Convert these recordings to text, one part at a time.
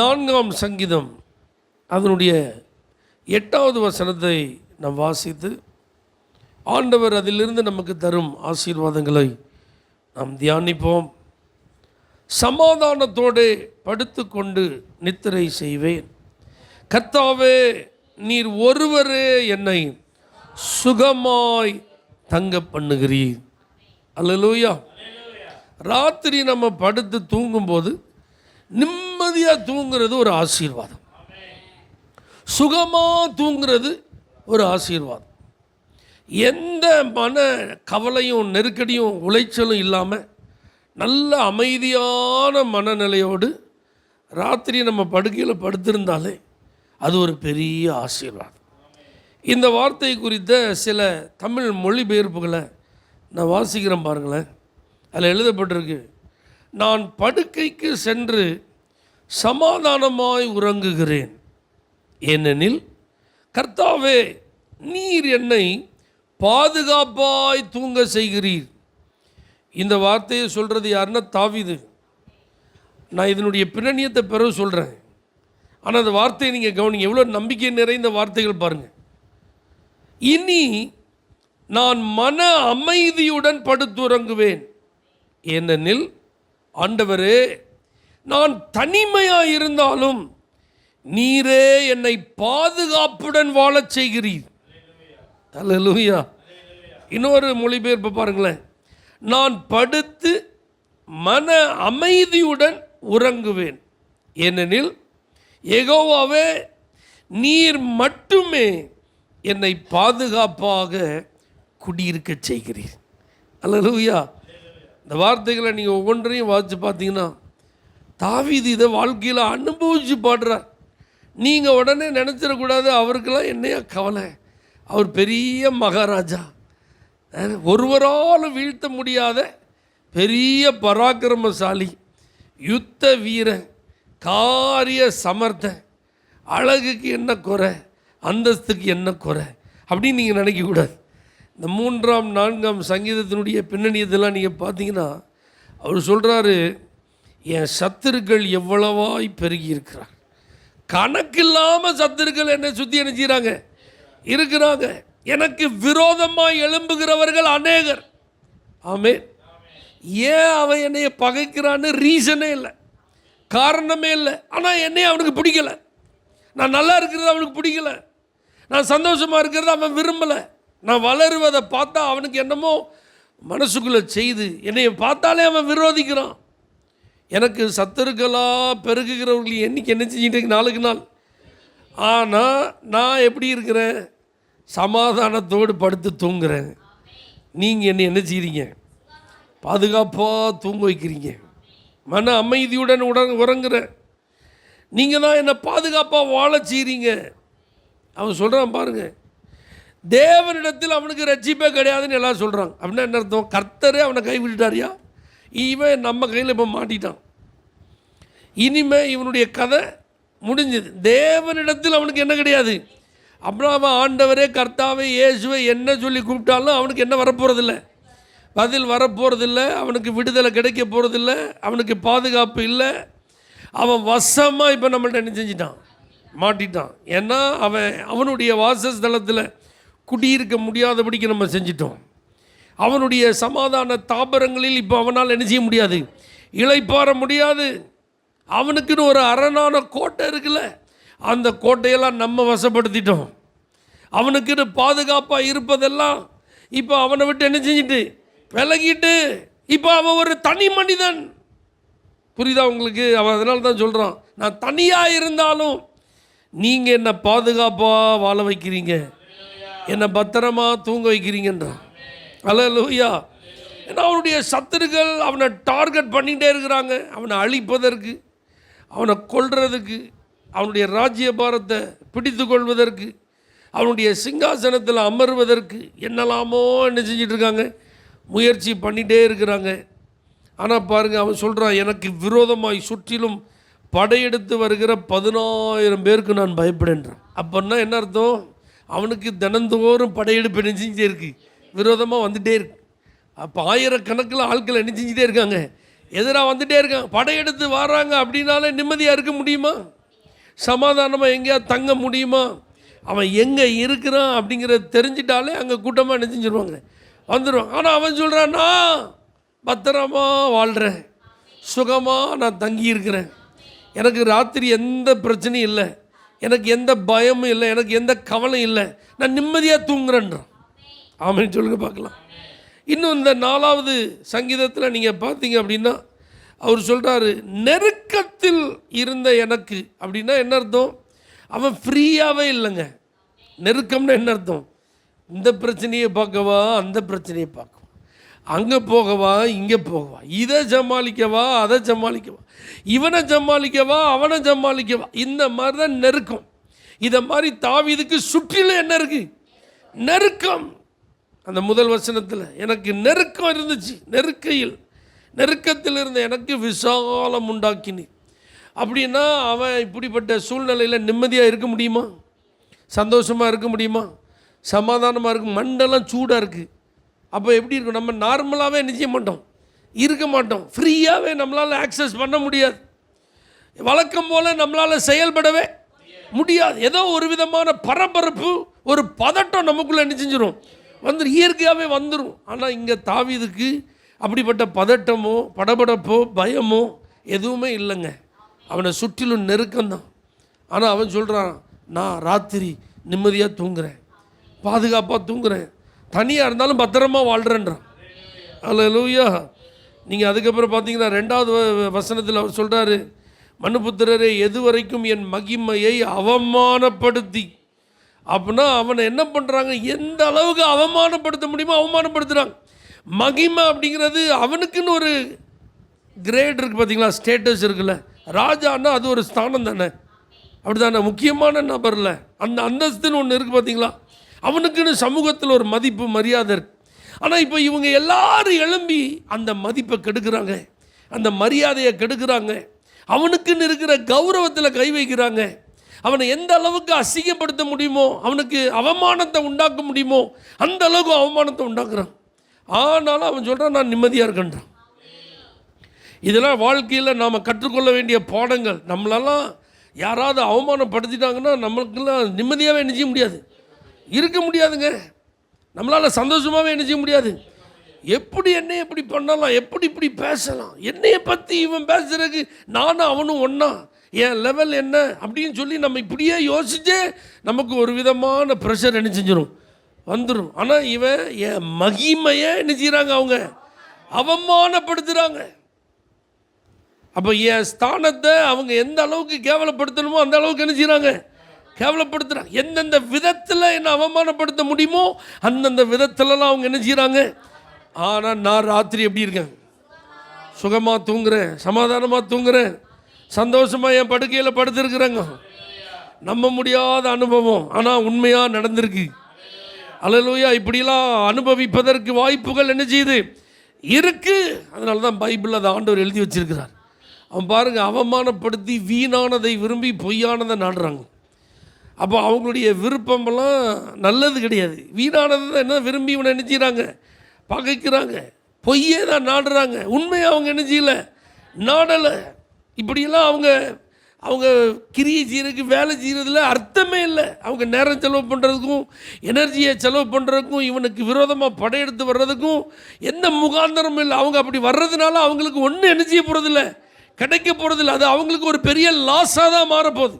நான்காம் சங்கீதம் அதனுடைய எட்டாவது வசனத்தை நாம் வாசித்து ஆண்டவர் அதிலிருந்து நமக்கு தரும் ஆசீர்வாதங்களை நாம் தியானிப்போம். சமாதானத்தோடு படுத்துக்கொண்டு நித்திரை செய்வேன். கத்தாவே நீர் ஒருவரே என்னை சுகமாய் தங்க பண்ணுகிறீர். அல்லலூயா. ராத்திரி நம்ம படுத்து தூங்கும்போது நிம்மதியாக தூங்குறது ஒரு ஆசீர்வாதம். சுகமாக தூங்குறது ஒரு ஆசீர்வாதம். எந்த மன கவலையும் நெருக்கடியும் உளைச்சலும் இல்லாமல் நல்ல அமைதியான மனநிலையோடு ராத்திரி நம்ம படுக்கையில் படுத்திருந்தாலே அது ஒரு பெரிய ஆசீர்வாதம். இந்த வார்த்தை குறித்த சில தமிழ் மொழிபெயர்ப்புகளை நான் வாசிக்கிறேன் பாருங்களேன். அதில் எழுதப்பட்டிருக்கு நான் படுக்கைக்கு சென்று சமாதானமாய் உறங்குகிறேன். ஏனெனில் கர்த்தாவே நீர் என்னை பாதுகாப்பாய் தூங்க செய்கிறீர். இந்த வார்த்தையை சொல்கிறது யாருன்னா தாவிது. நான் இதனுடைய பின்னணியத்தை பிறகு சொல்கிறேன் ஆனால் அந்த வார்த்தையை நீங்கள் கவனிங்க. எவ்வளோ நம்பிக்கை நிறைந்த வார்த்தைகள் பாருங்கள் இனி நான் மன அமைதியுடன் படுத்துறங்குவேன் ஏனெனில் ஆண்டவரே நான் தனிமையாக இருந்தாலும் நீரே என்னை பாதுகாப்புடன் வாழச் செய்கிறீர். அல்லேலூயா இன்னொரு மொழிபெயர்ப்பு பாருங்களேன். நான் படுத்து மன அமைதியுடன் உறங்குவேன். ஏனெனில் எகோவாவே நீர் மட்டுமே என்னை பாதுகாப்பாக குடியிருக்க செய்கிறீர். அல்லேலூயா இந்த வார்த்தைகளை நீங்கள் ஒவ்வொன்றையும் வாசித்து பார்த்தீங்கன்னா தாவீது இதை வாழ்க்கையில் அனுபவித்து பாடுறார். நீங்கள் உடனே நினச்சிடக்கூடாது அவருக்கெல்லாம் என்னையா கவலை? அவர் பெரிய மகாராஜா. ஒருவரால் வீழ்த்த முடியாத பெரிய பராக்கிரமசாலி யுத்த வீரன் காரிய சமர்த்த அழகுக்கு என்ன குறை? அந்தஸ்துக்கு என்ன குறை? அப்படின்னு நீங்கள் நினைக்கக்கூடாது. இந்த மூன்றாம் நான்காம் சங்கீதத்தினுடைய பின்னணியத்தெல்லாம் நீங்கள் பார்த்தீங்கன்னா அவர் சொல்கிறாரு என் சத்துருக்கள் எவ்வளவாய் பெருகி இருக்கிறார் கணக்கில்லாமல் சத்துருக்கள் என்னை சுற்றி என்ன செய்கிறாங்க இருக்கிறாங்க. எனக்கு விரோதமாக எழும்புகிறவர்கள் அநேகர். ஆமே ஏன் அவன் என்னைய பகைக்கிறான்னு ரீசனே இல்லை. காரணமே இல்லை. ஆனால் என்னைய அவனுக்கு பிடிக்கல. நான் நல்லா இருக்கிறது அவனுக்கு பிடிக்கல. நான் சந்தோஷமாக இருக்கிறத அவன் விரும்பலை. நான் வளருவதை பார்த்தா அவனுக்கு என்னமோ மனசுக்குள்ளே செய்து என்னைய பார்த்தாலே அவன் விரோதிக்கிறான். எனக்கு சத்துருக்களாக பெருகுகிறவர்கள் என்னைக்கு என்ன செஞ்சுட்டு நாளுக்கு நாள். ஆனால் நான் எப்படி இருக்கிறேன்? சமாதானத்தோடு படுத்து தூங்குறேன். நீங்கள் என்ன என்ன செய்கிறீங்க பாதுகாப்பாக தூங்க வைக்கிறீங்க. மன அமைதியுடன் உடன் உறங்குற. நீங்கள் தான் என்னை பாதுகாப்பாக வாழ செய்கிறீங்க அவன் சொல்கிறான் பாருங்கள் தேவனிடத்தில் அவனுக்கு ரட்சிப்பே கிடையாதுன்னு எல்லாம் சொல்கிறாங்க அப்படின்னா என்ன அர்த்தம்? கர்த்தரே அவனை கைவிட்டுட்டாரியா? இவன் நம்ம கையில் இப்போ மாட்டிட்டான். இனிமே இவனுடைய கதை முடிஞ்சது. தேவனிடத்தில் அவனுக்கு என்ன கிடையாது? அப்புறம் அவன் ஆண்டவரே கர்த்தாவை இயேசுவை என்ன சொல்லி கூப்பிட்டாலும் அவனுக்கு என்ன வரப்போகிறதில்ல பதில் வரப்போகிறதில்ல அவனுக்கு விடுதலை கிடைக்க போகிறதில்ல அவனுக்கு பாதுகாப்பு இல்லை. அவன் வசமாக இப்போ நம்மள்ட்ட என்ன செஞ்சிட்டான்? மாட்டிட்டான். ஏன்னா அவன் அவனுடைய வாசஸ்தலத்தில் குடியிருக்க முடியாதபடிக்கு நம்ம செஞ்சிட்டோம். அவனுடைய சமாதான தாபரங்களில் இப்போ அவனால் என்ன செய்ய முடியாது? இழைப்பாற முடியாது. அவனுக்குன்னு ஒரு அரணான கோட்டை இருக்குல்ல அந்த கோட்டையெல்லாம் நம்ம வசப்படுத்திட்டோம். அவனுக்குன்னு பாதுகாப்பாக இருப்பதெல்லாம் இப்போ அவனை விட்டு என்ன செஞ்சிட்டு? விலகிட்டு. இப்போ அவன் ஒரு தனி மனிதன். புரியுதா உங்களுக்கு? அவன் அதனால தான் சொல்கிறான் நான் தனியாக இருந்தாலும் நீங்கள் என்னை பாதுகாப்பாக வாழ வைக்கிறீங்க? என்னை பத்திரமா தூங்க வைக்கிறீங்கன்றான். அல்ல லூயா ஏன்னா அவனுடைய சத்துருக்கள் அவனை டார்கெட் பண்ணிகிட்டே இருக்கிறாங்க. அவனை அழிப்பதற்கு அவனை கொல்றதுக்கு அவனுடைய ராஜ்ய பாரத்தை பிடித்து கொள்வதற்கு அவனுடைய சிங்காசனத்தில் அமர்வதற்கு என்னெல்லாமோ என்ன செஞ்சிட்டு இருக்காங்க. முயற்சி பண்ணிகிட்டே இருக்கிறாங்க. ஆனால் பாருங்கள் அவன் சொல்கிறான் எனக்கு விரோதமாய் சுற்றிலும் படையெடுத்து வருகிற பதினாயிரம் பேருக்கு நான் பயப்படுகின்றேன். அப்போன்னா என்ன அர்த்தம்? அவனுக்கு தினந்தோறும் படையெடுப்பு நெஞ்சிஞ்சே இருக்குது இருக்கு. விரோதமாக வந்துட்டே இருக்கு. அப்போ ஆயிரக்கணக்கில் ஆட்கள் என்ன செஞ்சுட்டே இருக்காங்க. எதிராக வந்துட்டே இருக்காங்க. படையெடுத்து வராங்க அப்படின்னாலே நிம்மதியாக இருக்க முடியுமா? சமாதானமாக எங்கேயாவது தங்க முடியுமா? அவன் எங்கே இருக்கிறான் அப்படிங்கிறத தெரிஞ்சிட்டாலே அங்கே கூட்டமாக என்ன செஞ்சிருவாங்க வந்துடுவாங்க ஆனால் அவன் சொல்கிறான் நான் பத்திரமா வாழ்கிறேன் சுகமாக நான் தங்கி இருக்கிறேன். எனக்கு ராத்திரி எந்த பிரச்சனையும் இல்லை. எனக்கு எந்த பயமும் இல்லை. எனக்கு எந்த கவலையும் இல்லை. நான் நிம்மதியாக தூங்குறேன்றான். ஆமென்னு சொல்லுங்க பார்க்கலாம். இன்னும் இந்த நாலாவது சங்கீதத்தில் நீங்கள் பார்த்தீங்க அப்படின்னா அவர் சொல்கிறாரு நெருக்கத்தில் இருந்த எனக்கு அப்படின்னா என்ன அர்த்தம்? அவன் ஃப்ரீயாகவே இல்லைங்க. நெருக்கம்னா என்ன அர்த்தம்? இந்த பிரச்சனையை பார்க்கவா அந்த பிரச்சனையை பார்க்கவா? அங்கே போகவா இங்கே போகவா? இதை சமாளிக்கவா அதை சமாளிக்கவா? இவனை சமாளிக்கவா அவனை சமாளிக்கவா? இந்த மாதிரி தான் நெருக்கம். இதை மாதிரி தாவிதுக்கு சுற்றிலும் என்ன இருக்குது நெருக்கம். அந்த முதல் வசனத்தில் எனக்கு நெருக்கம் இருந்துச்சு நெருக்கையில். நெருக்கத்தில் இருந்த எனக்கு விசாலம் உண்டாக்கினி அப்படின்னா அவன் இப்படிப்பட்ட சூழ்நிலையில் நிம்மதியாக இருக்க முடியுமா? சந்தோஷமாக இருக்க முடியுமா? சமாதானமாக இருக்கும் மண்டெல்லாம் சூடாக இருக்குது அப்போ எப்படி இருக்கும்? நம்ம நார்மலாகவே நிச்சய மாட்டோம்? இருக்க மாட்டோம். ஃப்ரீயாகவே நம்மளால் ஆக்சஸ் பண்ண முடியாது. வழக்கம் போல் நம்மளால் செயல்படவே முடியாது. ஏதோ ஒரு விதமான பரபரப்பு ஒரு பதட்டம் நமக்குள்ளே என்ன செஞ்சிடும் வந்துடும் இயற்கையாகவே வந்துடும் ஆனால் இங்கே தாவிதுக்கு அப்படிப்பட்ட பதட்டமோ படபடப்போ பயமோ எதுவுமே இல்லைங்க. அவனை சுற்றிலும் நெருக்கம்தான். ஆனால் அவன் சொல்கிறான் நான் ராத்திரி நிம்மதியாக தூங்குறேன். பாதுகாப்பாக தூங்குறேன். தனியாக இருந்தாலும் பத்திரமா வாழ்கிறேன்றான் அல்ல நீங்கள் அதுக்கப்புறம் பார்த்தீங்கன்னா ரெண்டாவது வ- வசனத்தில் அவர் சொல்கிறாரு மனுபுத்திரரே எது வரைக்கும் என் மகிமையை அவமானப்படுத்தி அப்படின்னா அவனை என்ன பண்ணுறாங்க எந்த அளவுக்கு அவமானப்படுத்த முடியுமோ அவமானப்படுத்துகிறாங்க மகிமை அப்படிங்கிறது அவனுக்குன்னு ஒரு கிரேட் இருக்குது பார்த்தீங்களா ஸ்டேட்டஸ் இருக்குல்ல. ராஜான்னா அது ஒரு ஸ்தானம் தானே. அப்படிதானே முக்கியமான நபரில் அந்த அந்தஸ்துன்னு ஒன்று இருக்குது பார்த்தீங்களா அவனுக்குன்னு சமூகத்தில் ஒரு மதிப்பு மரியாதை இருக்கு. ஆனால் இப்போ இவங்க எல்லாரும் எழும்பி அந்த மதிப்பை கெடுக்கிறாங்க. அந்த மரியாதையை கெடுக்கிறாங்க. அவனுக்குன்னு இருக்கிற கௌரவத்தில் கை வைக்கிறாங்க. அவனை எந்த அளவுக்கு அசிங்கப்படுத்த முடியுமோ அவனுக்கு அவமானத்தை உண்டாக்க முடியுமோ அந்த அளவுக்கு அவமானத்தை உண்டாக்குறான். ஆனாலும் அவன் சொல்கிறான் நான் நிம்மதியாக இருக்கேன்றான். இதெல்லாம் வாழ்க்கையில் நாம் கற்றுக்கொள்ள வேண்டிய பாடங்கள். நம்மளெல்லாம் யாராவது அவமானப்படுத்திட்டாங்கன்னா நம்மளுக்கெல்லாம் நிம்மதியாகவே என்ன செய்ய முடியாது. இருக்க முடியாதுங்க. நம்மளால் சந்தோஷமாகவே என்ன செய்ய முடியாது. எப்படி என்னை எப்படி பண்ணலாம்? எப்படி இப்படி பேசலாம்? என்னையை பற்றி இவன் பேசுகிறதுக்கு நானும் அவனும் ஒன்றா என் லெவல் என்ன அப்படின்னு சொல்லி நம்ம இப்படியே யோசிச்சே நமக்கு ஒரு விதமான ப்ரெஷர் என்ன செஞ்சிடும் வந்துடும் ஆனால் இவன் என் மகிமையை என்ன செய்கிறாங்க அவங்க? அவமானப்படுத்துகிறாங்க அப்போ என் ஸ்தானத்தை அவங்க எந்த அளவுக்கு கேவலப்படுத்தணுமோ அந்த அளவுக்கு என்ன செய்கிறாங்க கேவலப்படுத்துகிறாங்க எந்தெந்த விதத்தில் என்னை அவமானப்படுத்த முடியுமோ அந்தந்த விதத்துலலாம் அவங்க என்ன செய்கிறாங்க ஆனால் நான் ராத்திரி எப்படி இருக்கேன்? சுகமாக தூங்குறேன் சமாதானமாக தூங்குறேன். சந்தோஷமாக என் படுக்கையில் படுத்திருக்கிறேங்க. நம்ப முடியாத அனுபவம். ஆனால் உண்மையாக நடந்திருக்கு. அலலூயா இப்படிலாம் அனுபவிப்பதற்கு வாய்ப்புகள் என்ன செய்யுது இருக்கு. அதனால தான் பைபிள் அதை ஆண்டவர் எழுதி வச்சிருக்கிறார். அவன் பாருங்க அவமானப்படுத்தி வீணானதை விரும்பி பொய்யானதை நாடுறாங்க. அப்போ அவங்களுடைய விருப்பமெல்லாம் நல்லது கிடையாது. வீணானதை தான் என்ன விரும்பி இவனை நினைச்சிக்கிறாங்க பகைக்கிறாங்க. பொய்யே தான் நாடுறாங்க. உண்மையை அவங்க என்ன நாடலை. இப்படியெல்லாம் அவங்க அவங்க கிரியை செய்கிறதுக்கு வேலை செய்கிறதுல அர்த்தமே இல்லை. அவங்க நேரம் செலவு பண்ணுறதுக்கும் எனர்ஜியை செலவு பண்ணுறதுக்கும் இவனுக்கு விரோதமாக படையெடுத்து வர்றதுக்கும் எந்த முகாந்தரமும் இல்லை. அவங்க அப்படி வர்றதுனால அவங்களுக்கு ஒன்றும் என்ன செய்ய போகிறதில்ல கிடைக்க போகிறதில்ல அது அவங்களுக்கு ஒரு பெரிய லாஸாக தான் மாறப்போகுது.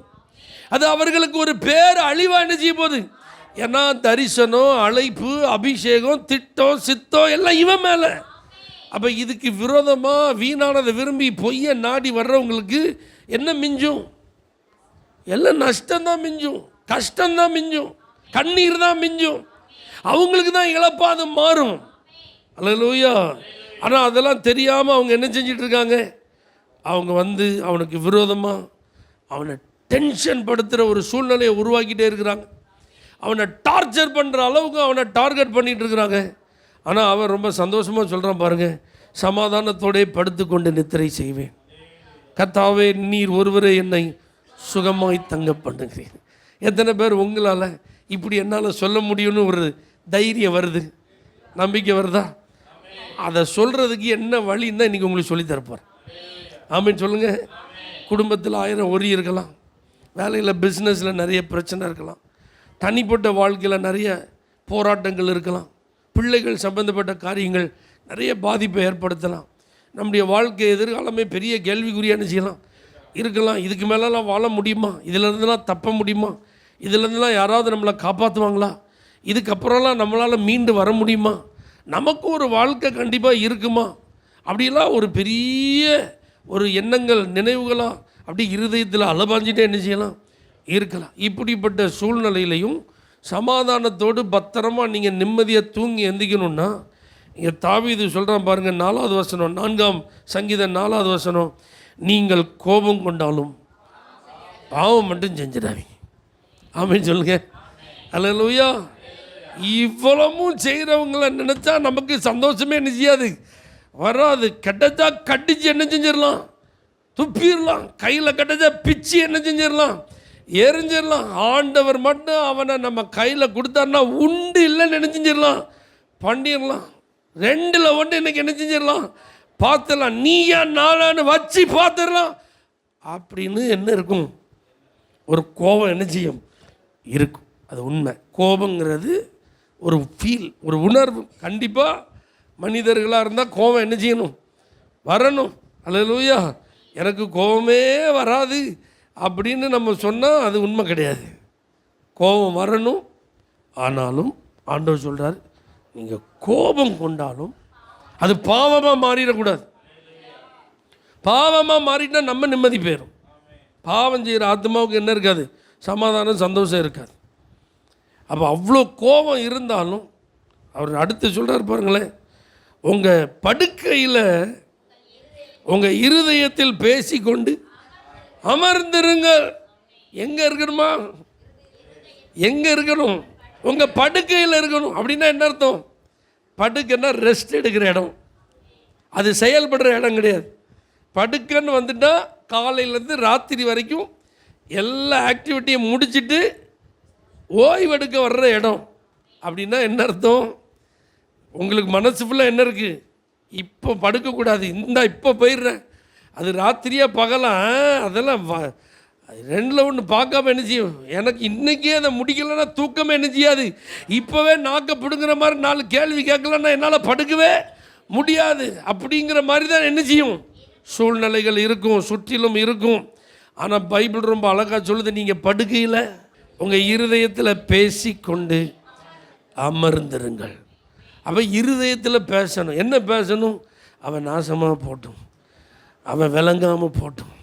அது அவர்களுக்கு ஒரு பேர் அழிவாக என்ன செய்ய போகுது? ஏன்னா தரிசனம் அழைப்பு அபிஷேகம் திட்டம் சித்தம் எல்லாம் இவன் மேலே. அப்போ இதுக்கு விரோதமாக வீணானதை விரும்பி பொய்யை நாடி வர்றவங்களுக்கு என்ன மிஞ்சும்? எல்லாம் நஷ்டம்தான் மிஞ்சும். கஷ்டம்தான் மிஞ்சும். கண்ணீர் தான் மிஞ்சும். அவங்களுக்கு தான் இழப்பாக அது மாறும். அல்லையா ஆனால் அதெல்லாம் தெரியாமல் அவங்க என்ன செஞ்சிட்டு இருக்காங்க அவங்க வந்து அவனுக்கு விரோதமாக அவனை டென்ஷன் படுத்துகிற ஒரு சூழ்நிலையை உருவாக்கிட்டே இருக்கிறாங்க. அவனை டார்ச்சர் பண்ணுற அளவுக்கு அவனை டார்கெட் பண்ணிகிட்டு இருக்கிறாங்க ஆனால் அவன் ரொம்ப சந்தோஷமாக சொல்கிறான் பாருங்கள் சமாதானத்தோடே படுத்துக்கொண்டு நித்திரை செய்வேன். கத்தாவே நீர் ஒருவரே என்னை சுகமாய் தங்க பண்ணுகிறேன் எத்தனை பேர் உங்களால் இப்படி என்னால் சொல்ல முடியும்னு ஒரு தைரியம் வருது? நம்பிக்கை வருதா? அதை சொல்கிறதுக்கு என்ன வழின்னு தான் இன்றைக்கி உங்களுக்கு சொல்லித்தரப்பார் தரப்போகிறேன் சொல்லுங்கள் குடும்பத்தில் ஆயிரம் ஒரி இருக்கலாம். வேலையில் பிஸ்னஸில் நிறைய பிரச்சனை இருக்கலாம். தனிப்பட்ட வாழ்க்கையில் நிறைய போராட்டங்கள் இருக்கலாம். பிள்ளைகள் சம்பந்தப்பட்ட காரியங்கள் நிறைய பாதிப்பை ஏற்படுத்தலாம். நம்முடைய வாழ்க்கை எதிர்காலமே பெரிய கேள்விக்குறியான செய்யலாம்? இருக்கலாம். இதுக்கு மேலெல்லாம் வாழ முடியுமா? இதிலேருந்துலாம் தப்ப முடியுமா? இதுலேருந்துலாம் யாராவது நம்மளை காப்பாற்றுவாங்களா இதுக்கப்புறம்லாம் நம்மளால் மீண்டு வர முடியுமா? நமக்கு ஒரு வாழ்க்கை கண்டிப்பாக இருக்குமா? அப்படிலாம் ஒரு பெரிய ஒரு எண்ணங்கள் நினைவுகளாக அப்படி இருதயத்தில் அலபாஞ்சிட்டே என்ன செய்யலாம்? இருக்கலாம். இப்படிப்பட்ட சூழ்நிலையிலையும் சமாதானத்தோடு பத்திரமா நீங்கள் நிம்மதியாக தூங்கி எந்திக்கணும்னா இங்கே இது சொல்கிறான் பாருங்கள் நாலாவது வசனம் நான்காம் சங்கீதம் நாலாவது வசனம் நீங்கள் கோபம் கொண்டாலும் பாவம் மட்டும் செஞ்சிடாதீங்க. ஆமென் சொல்லுங்க. அல்லேலூயா இவ்வளவும் செய்கிறவங்கள நினச்சா நமக்கு சந்தோஷமே என்ன செய்யாது வராது. கெட்டச்சா கடிச்சு என்ன செஞ்சிடலாம்? துப்பிடலாம். கையில் கெட்டச்சா பிச்சு என்ன செஞ்சிடலாம்? எரிஞ்சிடலாம். ஆண்டவர் மட்டும் அவனை நம்ம கையில் கொடுத்தாருன்னா உண்டு இல்லைன்னு நினச்சிஞ்சிடலாம் பண்ணிடலாம். ரெண்டில் ஒன்று இன்னைக்கு என்ன செஞ்சிடலாம் பார்த்துடலாம். நீயா நாளான்னு வச்சு பார்த்துடலாம். அப்படின்னு என்ன இருக்கும்? ஒரு கோபம் என்ன செய்யும்? இருக்கும். அது உண்மை. கோபங்கிறது ஒரு ஃபீல் ஒரு உணர்வு. கண்டிப்பாக மனிதர்களாக இருந்தால் கோபம் என்ன செய்யணும்? வரணும். அல்லேலூயா எனக்கு கோபமே வராது. அப்படின்னு நம்ம சொன்னால் அது உண்மை கிடையாது. கோபம் வரணும். ஆனாலும் ஆண்டவர் சொல்கிறார் நீங்கள் கோபம் கொண்டாலும் அது பாவமாக மாறிடக்கூடாது. பாவமாக மாறிட்டால் நம்ம நிம்மதி போயிடும் பாவம் செய்கிற ஆத்மாவுக்கு என்ன இருக்காது? சமாதானம் சந்தோஷம் இருக்காது. அப்போ அவ்வளோ கோபம் இருந்தாலும் அவர் அடுத்து சொல்கிறார் பாருங்களேன் உங்கள் படுக்கையில் உங்கள் இருதயத்தில் பேசிக்கொண்டு அமர்ந்திருங்கள். எங்கே இருக்கணுமா? எங்கே இருக்கணும்? உங்கள் படுக்கையில் இருக்கணும். அப்படின்னா என்ன அர்த்தம்? படுக்கைன்னா ரெஸ்ட் எடுக்கிற இடம். அது செயல்படுற இடம் கிடையாது. படுக்கைன்னு வந்துட்டால் காலையிலேருந்து ராத்திரி வரைக்கும் எல்லா ஆக்டிவிட்டியும் முடிச்சுட்டு ஓய்வெடுக்க வர்ற இடம். அப்படின்னா என்ன அர்த்தம்? உங்களுக்கு மனசு ஃபுல்லாக என்ன இருக்குது இப்போ படுக்கக்கூடாது. இந்த இப்போ போயிடுறேன். அது ராத்திரியா பகலாம் அதெல்லாம் வ- ரெண்டில் ஒன்று பார்க்காம என்ன செய்யும்? எனக்கு இன்றைக்கே அதை முடிக்கலைன்னா தூக்கமே என்ன செய்யாது? இப்போவே நாக்க பிடுங்குற மாதிரி நாலு கேள்வி கேட்கலன்னா என்னால் படுக்கவே முடியாது. அப்படிங்கிற மாதிரி தான் என்ன செய்யும்? சூழ்நிலைகள் இருக்கும் சுற்றிலும் இருக்கும். ஆனால் பைபிள் ரொம்ப அழகாக சொல்லுது நீங்கள் படுக்கையில் உங்கள் இருதயத்தில் பேசிக்கொண்டு அமர்ந்திருங்கள். அவன் இருதயத்தில் பேசணும். என்ன பேசணும்? அவன் நாசமாக போட்டும். அவன் விளங்காமல் போட்டும்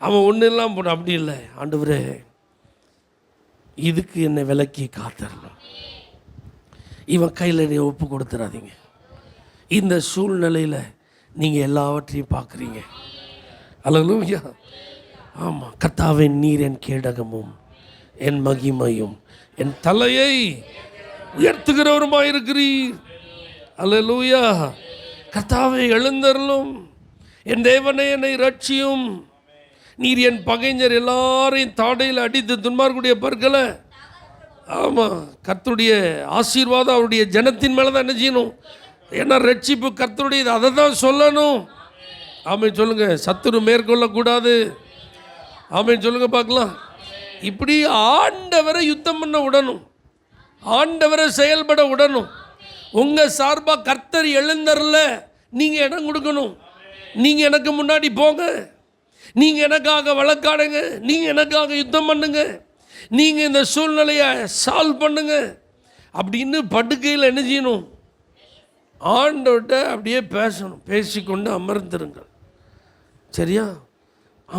அவன் ஒன்றும் இல்லாமல் போட்டான். அப்படி இல்லை. ஆண்டவரே இதுக்கு என்னை விலக்கி காத்தரணும். இவன் கையில் என்னை ஒப்பு கொடுத்துறாதீங்க. இந்த சூழ்நிலையில் நீங்கள் எல்லாவற்றையும் பார்க்குறீங்க. அழகுலூயா ஆமாம் கத்தாவே நீர் என் கேடகமும் என் மகிமையும் என் தலையை உயர்த்துகிறவருமாயிருக்கிறீர். அல்லூயா கத்தாவை எழுந்தருளும். என் தேவனை என்னை ரட்சியும் நீர் என் பகைஞர் எல்லாரையும் தாடையில் அடித்து துன்மார்க்குடைய பற்களை ஆமாம் கர்த்தருடைய ஆசீர்வாதம் அவருடைய ஜனத்தின் மேலே தான் என்ன செய்யணும்? ஏன்னா ரட்சிப்பு கர்த்தருடையது அதை தான் சொல்லணும். ஆமாம் சொல்லுங்க. சத்துரு மேற்கொள்ளக்கூடாது. ஆமாம் சொல்லுங்க பார்க்கலாம். இப்படி ஆண்டவரை யுத்தம் பண்ண விடணும் ஆண்டவரை செயல்பட விடணும் உங்கள் சார்பாக கர்த்தர் எழுந்தரில் நீங்கள் இடம் கொடுக்கணும். நீங்கள் எனக்கு முன்னாடி போங்க. நீங்கள் எனக்காக வழக்காடுங்க. நீங்கள் எனக்காக யுத்தம் பண்ணுங்க. நீங்கள் இந்த சூழ்நிலையை சால்வ் பண்ணுங்க. அப்படின்னு படுக்கையில் என்ன செய்யணும்? ஆண்டவர்கிட்ட அப்படியே பேசணும். பேசிக்கொண்டு அமர்ந்திருங்கள். சரியா?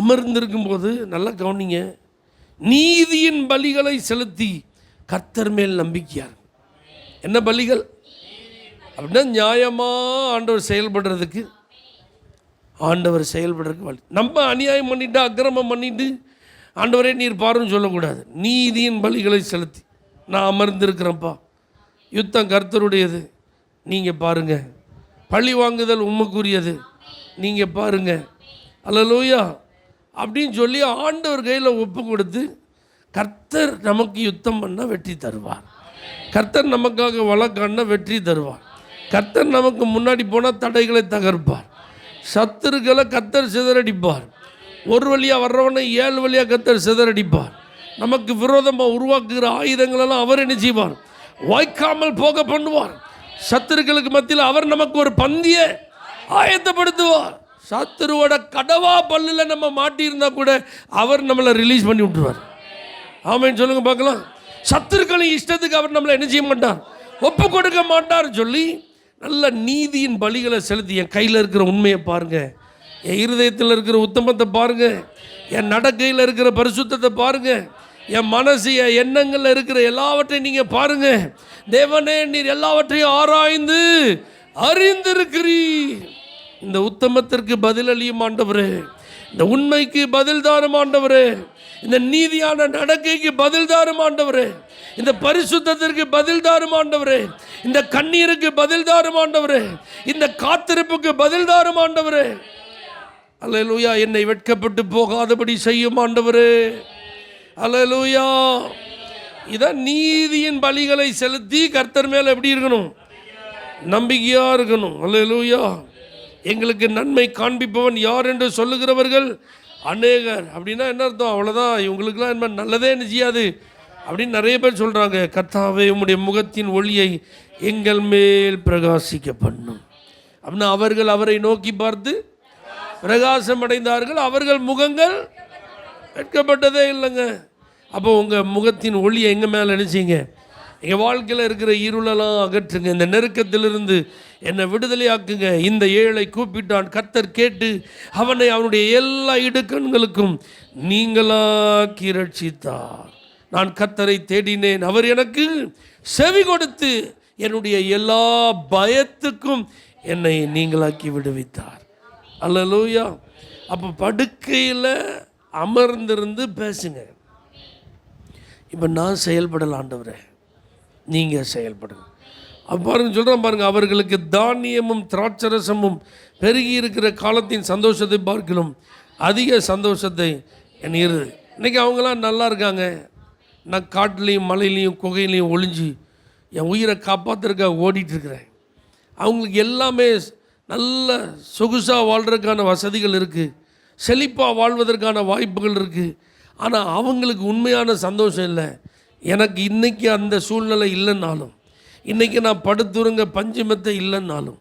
அமர்ந்திருக்கும்போது நல்லா கவனிங்க. நீதியின் பலிகளை செலுத்தி கர்த்தர் மேல் நம்பிக்கையார். என்ன பலிகள்? அப்படின்னா நியாயமாக ஆண்டவர் செயல்படுறதுக்கு ஆண்டவர் செயல்படுறதுக்கு வழி. நம்ம அநியாயம் பண்ணிட்டு அக்கிரமம் பண்ணிட்டு ஆண்டவரே நீர் பாருன்னு சொல்லக்கூடாது. நீதியின் பலிகளை செலுத்தி. நான் அமர்ந்திருக்கிறேன்ப்பா. யுத்தம் கர்த்தருடையது. நீங்கள் பாருங்கள் பழி வாங்குதல் உண்மைக்குரியது நீங்கள் பாருங்க. அல்லலூயா. அப்படின்னு சொல்லி ஆண்டவர் கையில் ஒப்பு கொடுத்து கர்த்தர் நமக்கு யுத்தம் பண்ணால் வெற்றி தருவார். கர்த்தர் நமக்காக வழக்காடினா வெற்றி தருவார். கர்த்தர் நமக்கு முன்னாடி போனால் தடைகளை தகர்ப்பார். சத்துருக்களை கத்தர் சிதறடிப்பார். ஒரு வழியாக வர்றவனை ஏழு வழியாக கத்தர் சிதறடிப்பார். நமக்கு விரோதமாக உருவாக்குகிற ஆயுதங்களெல்லாம் அவர் என்ன செய்வார்? வாய்க்காமல் போக பண்ணுவார். சத்துருக்களுக்கு மத்தியில் அவர் நமக்கு ஒரு பந்திய ஆயத்தப்படுத்துவார். சத்துருவோட கடவா பல்லில் நம்ம மாட்டியிருந்தால் கூட அவர் நம்மளை ரிலீஸ் பண்ணி விட்டுருவார். ஆமைன்னு சொல்லுங்க பார்க்கலாம். சத்துருக்களின் இஷ்டத்துக்கு அவர் நம்மளை என்ன செய்ய மாட்டார்? ஒப்பு கொடுக்க மாட்டார் சொல்லி நல்ல நீதியின் பலிகளை செலுத்தி என் கையில் இருக்கிற உண்மையை பாருங்கள் என் இருதயத்தில் இருக்கிற உத்தமத்தை பாருங்கள் என் நடக்கையில் இருக்கிற பரிசுத்தத்தை பாருங்க. என் மனசு என் எண்ணங்களில் இருக்கிற எல்லாவற்றையும் நீங்கள் பாருங்கள் தேவனே நீர் எல்லாவற்றையும் ஆராய்ந்து அறிந்திருக்கிறீர். இந்த உத்தமத்திற்கு பதிலளியும் ஆண்டவரே. இந்த உண்மைக்கு பதில் தாரும் ஆண்டவரே. இந்த நீதியான நடக்கைக்கு பதில் தாரும் ஆண்டவரே. இந்த பரிசுத்தத்திற்கு பதில் தாரும் ஆண்டவரே. இந்த கண்ணீருக்கு பதில் தாரும் ஆண்டவரே. இந்த காத்திருப்புக்கு பதில் தாரும் ஆண்டவரே. அலலூயா என்னை வெட்கப்பட்டு போகாதபடி செய்யும் ஆண்டவரே. அலலூயா இதான் நீதியின் பலிகளை செலுத்தி கர்த்தர் மேல எப்படி இருக்கணும்? நம்பிக்கையா இருக்கணும். அல்லேலூயா. எங்களுக்கு நன்மை காண்பிப்பவன் யார் என்று சொல்லுகிறவர்கள் அநேகர். அப்படின்னா என்ன அர்த்தம்? அவ்வளோதான் இவங்களுக்குலாம் என்ன நல்லதே என்ன செய்யாது அப்படின்னு நிறைய பேர் சொல்கிறாங்க கர்த்தாவே உம்முடைய முகத்தின் ஒளியை எங்கள் மேல் பிரகாசிக்க பண்ணும். அப்படின்னா அவர்கள் அவரை நோக்கி பார்த்து பிரகாசம் அடைந்தார்கள். அவர்கள் முகங்கள் வெட்கப்பட்டதே இல்லைங்க. அப்போ உங்கள் முகத்தின் ஒளியை எங்கள் மேலே நினச்சிங்க? எங்கள் வாழ்க்கையில் இருக்கிற இருளெல்லாம் அகற்றுங்க. இந்த நெருக்கத்திலிருந்து என்னை விடுதலையாக்குங்க. இந்த ஏழை கூப்பிட்டான். கத்தர் கேட்டு அவனை அவனுடைய எல்லா இடுக்கண்களுக்கும் நீங்களாக்கி ரட்சித்தார் நான் கத்தரை தேடினேன். அவர் எனக்கு செவி கொடுத்து என்னுடைய எல்லா பயத்துக்கும் என்னை நீங்களாக்கி விடுவித்தார். அல்லலூயா. அப்போ படுக்கையில் அமர்ந்திருந்து பேசுங்க. இப்போ நான் செயல்படலாண்டவரே நீங்கள் செயல்படுங்க. அவ்வாறு பாருங்க சொல்கிறேன் பாருங்க அவர்களுக்கு தானியமும் திராட்சரசமும் பெருகி இருக்கிற காலத்தின் சந்தோஷத்தை பார்க்கலும் அதிக சந்தோஷத்தை என் இன்றைக்கி அவங்களாம் நல்லா இருக்காங்க. நான் காட்டுலேயும் மலையிலையும் குகையிலையும் ஒளிஞ்சு என் உயிரை காப்பாற்றுறக்க ஓடிட்டுருக்கிறேன். அவங்களுக்கு எல்லாமே நல்ல சொகுசாக வாழ்கிறதுக்கான வசதிகள் இருக்குது செழிப்பாக வாழ்வதற்கான வாய்ப்புகள் இருக்குது ஆனால் அவங்களுக்கு உண்மையான சந்தோஷம் இல்லை. எனக்கு இன்றைக்கி அந்த சூழ்நிலை இல்லைன்னாலும் இன்றைக்கி நான் படுத்துருங்க பஞ்சமத்தை இல்லைன்னாலும்.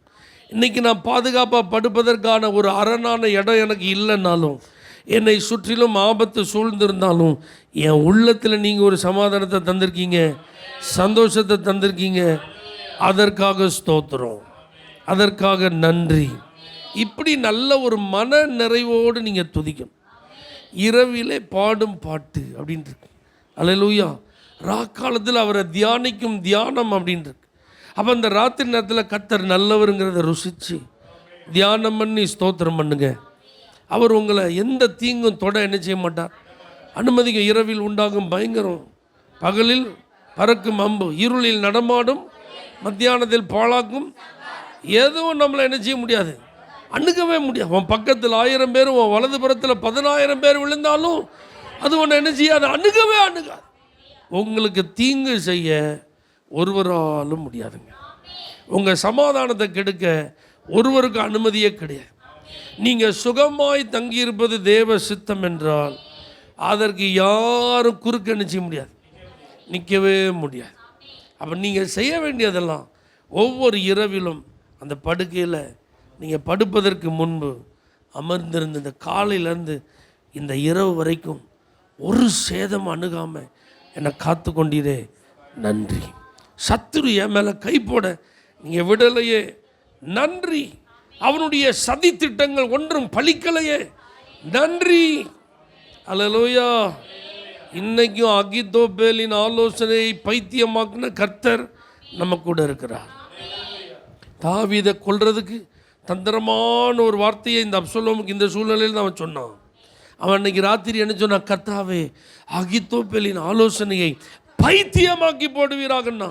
இன்றைக்கி நான் பாதுகாப்பாக படுப்பதற்கான ஒரு அரணான இடம் எனக்கு இல்லைன்னாலும் என்னை சுற்றிலும் ஆபத்து சூழ்ந்திருந்தாலும் என் உள்ளத்தில் நீங்கள் ஒரு சமாதானத்தை தந்திருக்கீங்க சந்தோஷத்தை தந்திருக்கீங்க. அதற்காக ஸ்தோத்திரம். அதற்காக நன்றி. இப்படி நல்ல ஒரு மன நிறைவோடு நீங்கள் துதிக்கணும். இரவிலே பாடும் பாட்டு அப்படின்ட்டு இருக்கு. ராக்காலத்தில் அவரை தியானிக்கும் தியானம் அப்படின்றது அப்போ அந்த ராத்திரி நேரத்தில் கத்தர் நல்லவருங்கிறத ருசித்து தியானம் பண்ணி ஸ்தோத்திரம் பண்ணுங்க. அவர் உங்களை எந்த தீங்கும் தொட என்ன செய்ய மாட்டார். அனுமதிக்க இரவில் உண்டாகும் பயங்கரம். பகலில் பறக்கும் அம்பு இருளில் நடமாடும் மத்தியானத்தில் பாழாக்கும். எதுவும் நம்மளை என்ன செய்ய முடியாது. அணுகவே முடியாது. உன் பக்கத்தில் ஆயிரம் பேர் உன் வலது புறத்தில் பதினாயிரம் பேர் விழுந்தாலும் அது ஒன்று என்ன செய்யாது? அணுகவே அணுகாது. உங்களுக்கு தீங்கு செய்ய ஒருவராலும் முடியாதுங்க. உங்கள் சமாதானத்தை கெடுக்க ஒருவருக்கு அனுமதியே கிடையாது. நீங்கள் சுகமாய் தங்கியிருப்பது தேவ சித்தம் என்றால் அதற்கு யாரும் குறுக்க நிச்சய முடியாது. நிற்கவே முடியாது. அப்போ நீங்கள் செய்ய வேண்டியதெல்லாம் ஒவ்வொரு இரவிலும் அந்த படுக்கையில் நீங்கள் படுப்பதற்கு முன்பு அமர்ந்திருந்த இந்த காலையிலேருந்து இந்த இரவு வரைக்கும் ஒரு சேதம் அணுகாமல் என்னை காத்து கொண்டீரே நன்றி. சத்துரு என் மேலே கை போட நீங்கள் விடலையே. நன்றி. அவனுடைய சதி திட்டங்கள் ஒன்றும் பழிக்கலையே. நன்றி. அலலோயா. இன்னைக்கும் அகிதோபேலின் ஆலோசனையை பைத்தியமாக்குன கர்த்தர் நம்ம கூட இருக்கிறார். தாவீதை கொள்றதுக்கு தந்திரமான ஒரு வார்த்தையை இந்த அப்சலோமுக்கு இந்த சூழ்நிலையில் தான் அவன் சொன்னான் அவன் அன்னைக்கு ராத்திரி என்ன சொன்னான் கர்த்தாவே அகித்தோப்பேலின் ஆலோசனையை பைத்தியமாக்கி போடுவீராகண்ணா.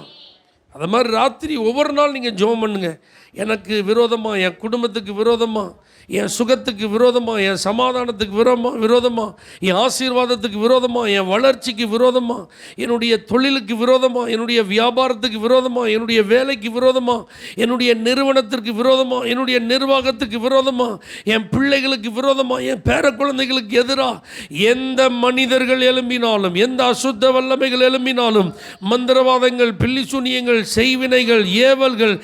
அது மாதிரி ராத்திரி ஒவ்வொரு நாள் நீங்கள் ஜோம் பண்ணுங்க. எனக்கு விரோதமாக என் குடும்பத்துக்கு விரோதமாக என் சுகத்துக்கு விரோதமாக என் சமாதானத்துக்கு விரோதமாக விரோதமாக என் ஆசீர்வாதத்துக்கு விரோதமாக என் வளர்ச்சிக்கு விரோதமாக என்னுடைய தொழிலுக்கு விரோதமாக என்னுடைய வியாபாரத்துக்கு விரோதமாக என்னுடைய வேலைக்கு விரோதமாக என்னுடைய நிறுவனத்திற்கு விரோதமாக என்னுடைய நிர்வாகத்துக்கு விரோதமாக என் பிள்ளைகளுக்கு விரோதமாக என் பேர குழந்தைகளுக்கு எதிராக எந்த மனிதர்கள் எழும்பினாலும் எந்த அசுத்த வல்லமைகள் எழும்பினாலும் மந்திரவாதங்கள் பில்லிசூனியங்கள் செய்வினைகள் ஏவல்கள்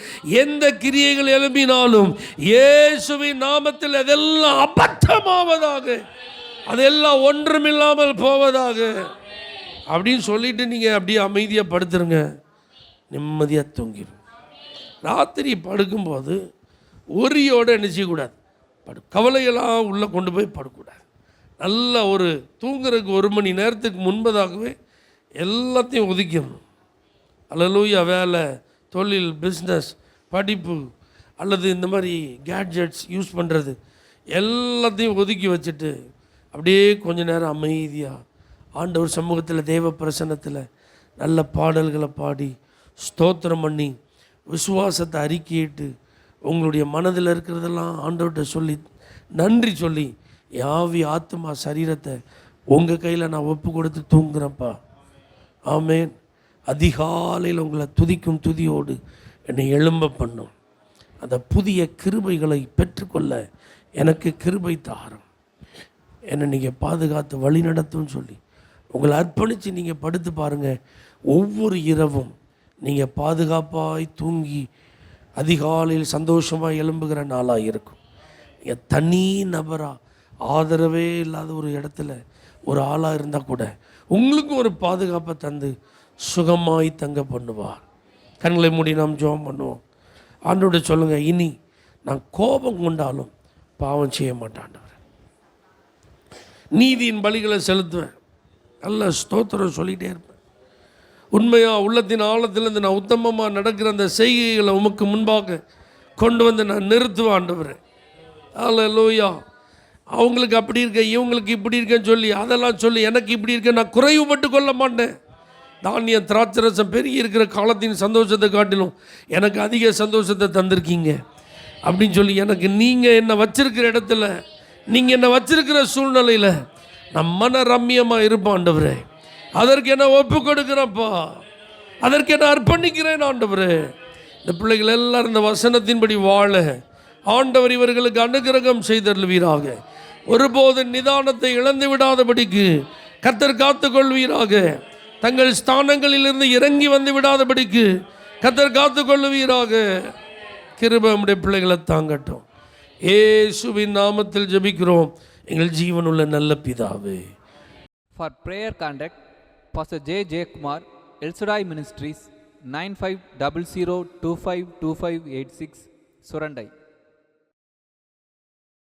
எந்த கிரியைகள் எழும்பினாலும் இயேசுவின் நாமத்தில் அதெல்லாம் அபத்தமாவதாக அதெல்லாம் ஒன்றுமில்லாமல் போவதாக. அப்படின்னு சொல்லிட்டு நீங்கள் அப்படியே அமைதியாக படுத்துருங்க. நிம்மதியாக தூங்கிடும் ராத்திரி படுக்கும்போது ஒரியோடு நினச்சிக்கூடாது படு கவலையெல்லாம் உள்ளே கொண்டு போய் படக்கூடாது நல்ல ஒரு தூங்குறதுக்கு ஒரு மணி நேரத்துக்கு முன்பதாகவே எல்லாத்தையும் ஒதுக்கிடணும். அல்லலூயா வேலை தொழில் பிஸ்னஸ் படிப்பு அல்லது இந்த மாதிரி கேட்ஜெட்ஸ் யூஸ் பண்ணுறது எல்லாத்தையும் ஒதுக்கி வச்சுட்டு அப்படியே கொஞ்ச நேரம் அமைதியாக ஆண்டவர் சமூகத்தில் தெய்வ பிரசன்னத்தில் நல்ல பாடல்களை பாடி ஸ்தோத்திரம் பண்ணி விசுவாசத்தை அறிக்கையிட்டு உங்களுடைய மனதில் இருக்கிறதெல்லாம் ஆண்டவர்கிட்ட சொல்லி நன்றி சொல்லி யாவி ஆத்மா சரீரத்தை உங்கள் கையில் நான் ஒப்பு கொடுத்து தூங்குறேன்ப்பா. ஆமேன். அதிகாலையில் உங்களை துதிக்கும் துதியோடு என்னை எழும்ப பண்ணும். அந்த புதிய கிருபைகளை பெற்றுக்கொள்ள எனக்கு கிருபை தாரம். என்னை நீங்கள் பாதுகாத்து வழி நடத்தும்னு சொல்லி உங்களை அர்ப்பணித்து நீங்கள் படுத்து பாருங்கள் ஒவ்வொரு இரவும் நீங்கள் பாதுகாப்பாய் தூங்கி அதிகாலையில் சந்தோஷமாக எழும்புகிற நாளாக இருக்கும். நீங்கள் தனி நபராக ஆதரவே இல்லாத ஒரு இடத்துல ஒரு ஆளாக இருந்தால் கூட உங்களுக்கும் ஒரு பாதுகாப்பை தந்து சுகமாய் தங்க பண்ணுவார். கண்களை மூடி நாம் ஜோம் பண்ணுவோம். ஆண்டோட சொல்லுங்கள் இனி நான் கோபம் கொண்டாலும் பாவம் செய்ய மாட்டாண்டவர் நீதியின் பலிகளை செலுத்துவேன். நல்ல ஸ்தோத்திரம் சொல்லிகிட்டே இருப்பேன். உண்மையாக உள்ளத்தின் ஆழத்திலிருந்து நான் உத்தமமாக நடக்கிற அந்த செய்கைகளை உமக்கு முன்பாக கொண்டு வந்து நான் நிறுத்துவேன் ஆண்டவரே. லோயா அவங்களுக்கு அப்படி இருக்க இவங்களுக்கு இப்படி இருக்கேன்னு சொல்லி அதெல்லாம் சொல்லி எனக்கு இப்படி இருக்கேன் நான் குறைவுபட்டு கொள்ள மாட்டேன். தானிய திராட்சரசம் பெருகி இருக்கிற காலத்தின் சந்தோஷத்தை காட்டிலும் எனக்கு அதிக சந்தோஷத்தை தந்திருக்கீங்க. அப்படின்னு சொல்லி எனக்கு நீங்கள் என்னை வச்சிருக்கிற இடத்துல நீங்கள் என்னை வச்சிருக்கிற சூழ்நிலையில் நான் மன ரம்மியமாக இருப்பேன் ஆண்டவரே. அதற்கு என்ன ஒப்பு கொடுக்குறப்பா அதற்கு என்ன அர்ப்பணிக்கிறேன் ஆண்டவரே. இந்த பிள்ளைகள் எல்லாரும் இந்த வசனத்தின்படி வாழ ஆண்டவர் இவர்களுக்கு அனுகிரகம் செய்தருள்வீராக. ஒருபோது நிதானத்தை இழந்து விடாதபடிக்கு கத்தர் காத்துக்கொள்வீராக. தங்கள் ஸ்தானங்களிலிருந்து இறங்கி வந்து விடாதபடிக்கு கத்தர் காத்து கொள்ளுவீராக கிருப நம்முடைய பிள்ளைகளை தாங்கட்டும். ஏசுவின் நாமத்தில் ஜபிக்கிறோம். எங்கள் ஜீவனுள்ள நல்ல பிதாவே. For prayer contact pastor J Jayakumar El Shaddai ministries nine five double zero two five two five eight six Surandai